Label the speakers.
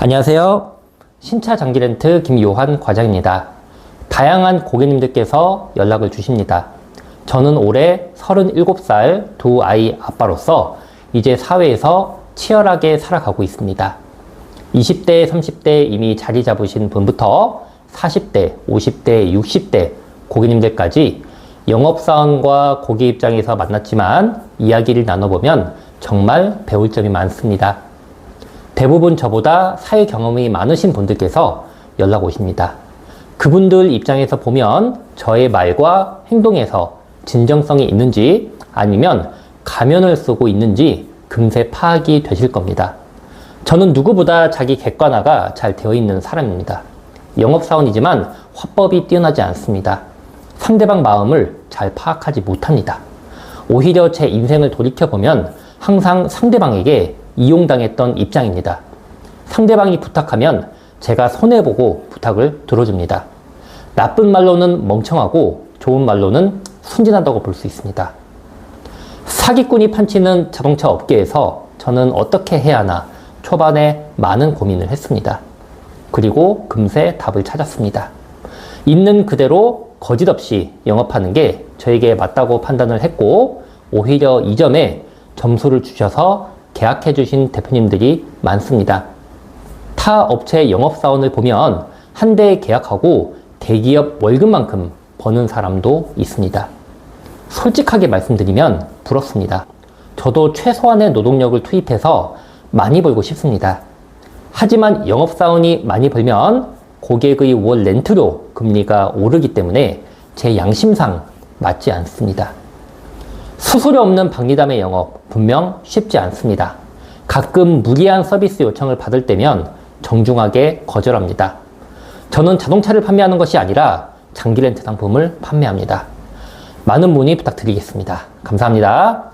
Speaker 1: 안녕하세요. 신차 장기 렌트 김요한 과장입니다. 다양한 고객님들께서 연락을 주십니다. 저는 올해 37살 두 아이 아빠로서 이제 사회에서 치열하게 살아가고 있습니다. 20대, 30대 이미 자리 잡으신 분부터 40대, 50대, 60대 고객님들까지 영업사원과 고객 입장에서 만났지만 이야기를 나눠보면 정말 배울 점이 많습니다. 대부분 저보다 사회 경험이 많으신 분들께서 연락 오십니다. 그분들 입장에서 보면 저의 말과 행동에서 진정성이 있는지 아니면 가면을 쓰고 있는지 금세 파악이 되실 겁니다. 저는 누구보다 자기 객관화가 잘 되어 있는 사람입니다. 영업사원이지만 화법이 뛰어나지 않습니다. 상대방 마음을 잘 파악하지 못합니다. 오히려 제 인생을 돌이켜보면 항상 상대방에게 이용당했던 입장입니다. 상대방이 부탁하면 제가 손해보고 부탁을 들어줍니다. 나쁜 말로는 멍청하고 좋은 말로는 순진하다고 볼 수 있습니다. 사기꾼이 판치는 자동차 업계에서 저는 어떻게 해야 하나 초반에 많은 고민을 했습니다. 그리고 금세 답을 찾았습니다. 있는 그대로 거짓 없이 영업하는 게 저에게 맞다고 판단을 했고, 오히려 이 점에 점수를 주셔서 계약해 주신 대표님들이 많습니다. 타 업체 영업사원을 보면 한 대 계약하고 대기업 월급만큼 버는 사람도 있습니다. 솔직하게 말씀드리면 부럽습니다. 저도 최소한의 노동력을 투입해서 많이 벌고 싶습니다. 하지만 영업사원이 많이 벌면 고객의 월 렌트료 금리가 오르기 때문에 제 양심상 맞지 않습니다. 수수료 없는 박리담의 영업 분명 쉽지 않습니다. 가끔 무리한 서비스 요청을 받을 때면 정중하게 거절합니다. 저는 자동차를 판매하는 것이 아니라 장기 렌트 상품을 판매합니다. 많은 문의 부탁드리겠습니다. 감사합니다.